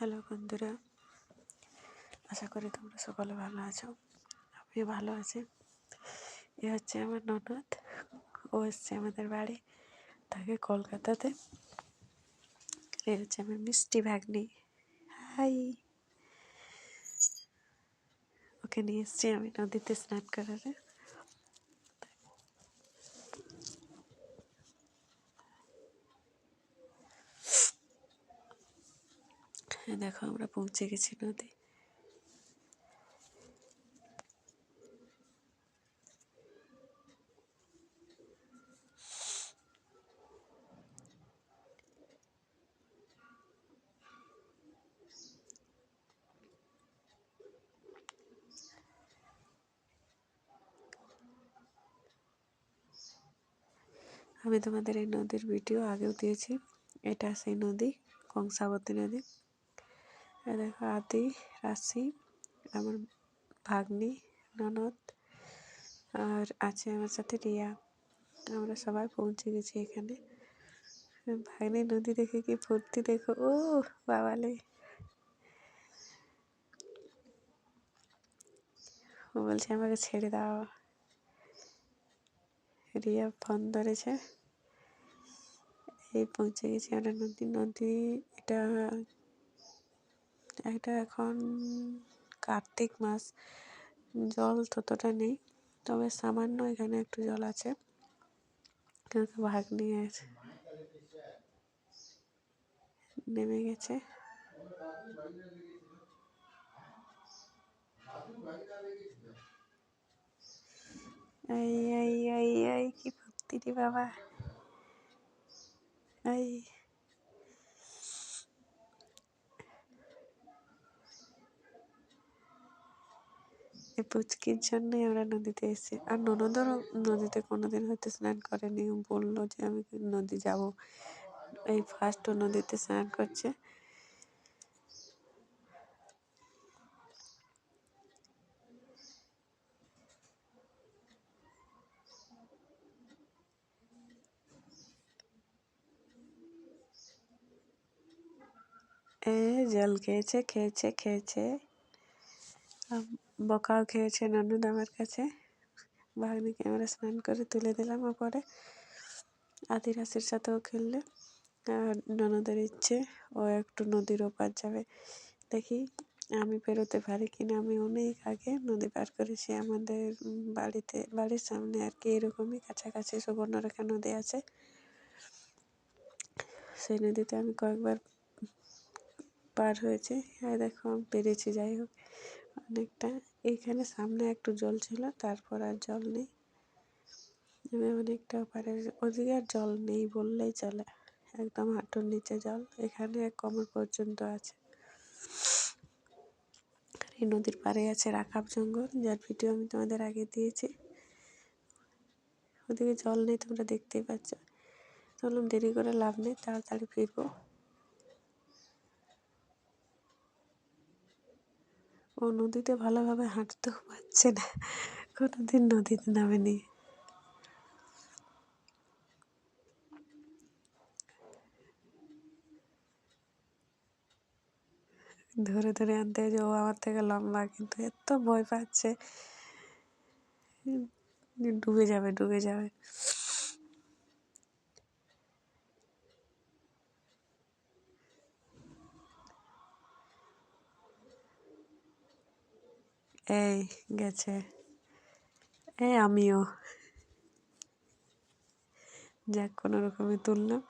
Hello বন্ধুরা, আশা করি তোমরা সকলে ভালো আছো। আমিও ভালো আছি। এ হচ্ছে আমার ননদ, ও এসছে আমাদের বাড়ি থাকে কলকাতাতে। এ হচ্ছে আমার মিষ্টি ভাগ্নি। হাই। ওকে নিয়ে এসছি আমি নদীতে স্নান করারে দেখো আমরা পৌঁছে গেছি নদী। আমি তোমাদের এই নদীর ভিডিও আগেও দিয়েছি। এটা সেই নদী, কংসাবতী নদী। দেখো আদি রাশি আমার ভাগ্নি, ননদ আর আছে আমার সাথে রিয়া। আমরা সবাই পৌঁছে গেছি এখানে। ভাগ্নি নদী দেখে কি ফুর্তি দেখো। ও বাবালে। ও বলছে, আমাকে ছেড়ে দাও। রিয়া ফোন ধরেছে। এই পৌঁছে গেছি আমরা নদী নদী, এটা এটা এখন কার্তিক মাস। জল ততটা নেই, তবে সামান্য এখানে একটু জল আছে। ভাগ নিয়ে আছে নেমে গেছে। এই এই কি ভক্তি রে বাবা। এই। এই পুচকির জন্যই আমরা নদীতে এসেছি। আর ননদও নদীতে কোনোদিন হয়তো স্নান করেনি। বলল যে, আমি নদী যাব? এই ফার্স্ট ও নদীতে স্নান করছে। এ জল খেয়েছে খেয়েছে খেয়েছে। বকাও খেয়েছে ননদ আমার কাছে। ভাগ্নিকে ক্যামেরা স্নান করে তুলে দিলাম পরে আদি রাশির সাথেও খেললে। ননদের ইচ্ছে, ও একটু নদীর ওপার যাবে। দেখি আমি পেরোতে পারি কিনা। আমি অনেক আগে নদী পার করেছি। আমাদের বাড়িতে, বাড়ির সামনে আর কি এরকমই কাছাকাছি সুবর্ণরেখা নদী আছে। সেই নদীতে আমি কয়েকবার পার হয়েছে। আর দেখো আমি পেরেছি, যাই হোক। অনেকটা। এইখানে সামনে একটু জল ছিল, তারপর আর জল নেই। আমি অনেকটা পারে ওদিকে আর জল নেই বললেই চলে। একদম হাঁটুর নিচে জল, এখানে এক কমর পর্যন্ত আছে। এই নদীর পাড়ে আছে রাকাব জঙ্গল, যার ভিডিও আমি তোমাদের আগে দিয়েছি। ওদিকে জল নেই তোমরা দেখতেই পাচ্ছ। চলুন দেরি করে লাভ নেই, তাড়াতাড়ি ফিরবো। ও নদীতে ভালোভাবে হাঁটতেও পারছে না। কোনোদিন নদীতে নামেনি। ধরে ধরে আনতে যে ও আমার থেকে লম্বা, কিন্তু এত ভয় পাচ্ছে। ডুবে যাবে ডুবে যাবে। এই গেছে। এই আমিও। যাক কোনো রকমে তুললাম।